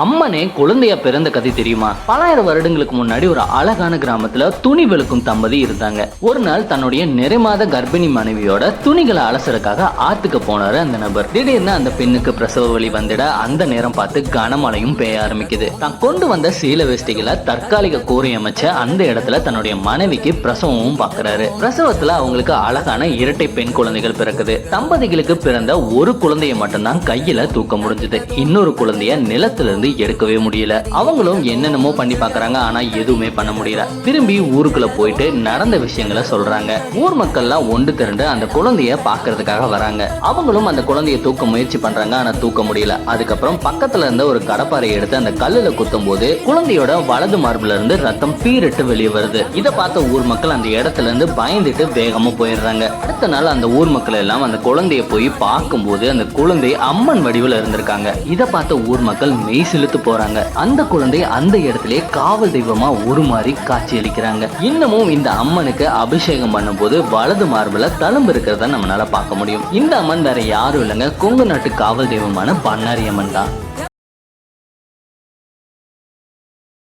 அம்மனே குழந்தையா பிறந்த கதை தெரியுமா? பலாயிரம் வருடங்களுக்கு முன்னாடி ஒரு அழகான கிராமத்துல துணி வெளுக்கும் தம்பதி இருந்தாங்க. ஒரு நாள் தன்னுடைய நிறைமாத கர்ப்பிணி மனைவியோட துணிகளை அலசறக்காக ஆத்துக்கு போனாரு அந்த நபர். திடீர்னு அந்த பெண்ணுக்கு பிரசவ வழி வந்துட அந்த நேரம் பார்த்து கனமழையும் பெய்ய ஆரம்பிக்குது. தான் கொண்டு வந்த சீல வேஷ்டிகளை தற்காலிக கூரை அமைச்ச அந்த இடத்துல தன்னுடைய மனைவிக்கு பிரசவமும் பார்க்கறாரு பிரசவத்துல அவங்களுக்கு அழகான இரட்டை பெண் குழந்தைகள் பிறக்குது. தம்பதிகளுக்கு பிறந்த ஒரு குழந்தையை மட்டும்தான் கையில தூக்க முடிஞ்சது. இன்னொரு குழந்தைய நிலத்துல இருந்து எடுக்கவே முடியல. அவங்களும் என்னென்னமோ பண்ணி பாக்குறாங்க ஆனா எதுவுமே பண்ண முடியல. திரும்பி ஊருக்குள்ள போயிட்டு நடந்த விஷயங்களை சொல்றாங்க. ஊர் மக்கள்லாம் ஒன்று திரண்டு அந்த குழந்தைய பாக்குறதுக்காக வராங்க. அவங்களும் அந்த குழந்தைய தூக்க முயற்சி பண்றாங்க ஆனா தூக்க முடியல. அதுக்கப்புறம் பக்கத்துல இருந்த ஒரு கடப்பாறை எடுத்து அந்த கல்லுல குத்தும் போது குழந்தையோட வலது மார்புல இருந்து ரத்தம் பீரிட்டு வெளியே வருது. இதை பார்த்த ஊர் மக்கள் அந்த இடத்துல இருந்து பயந்துட்டு வேகமா போயிடுறாங்க. அடுத்த நாள் அந்த ஊர் மக்கள் எல்லாம் அந்த குழந்தைய போய் பார்க்கும்போது அந்த குழந்தை அம்மன் வடிவில் இருந்திருக்காங்க. இதை பார்த்த ஊர் மக்கள் மெய் செலுத்த போறாங்க. அந்த குழந்தை அந்த இடத்துல காவல் தெய்வமா உருமாறி காட்சி அளிக்கிறாங்க. இன்னமும் இந்த அம்மனுக்கு அபிஷேகம் பண்ணும்போது வலது மார்பில் தழும்பு இருக்கிறத நம்மளால பார்க்க முடியும். இந்த அம்மன் வேற யாரும் இல்லைங்க. கொங்கு நாட்டு காவல் தெய்வமான பண்ணாரி அம்மன் தான்.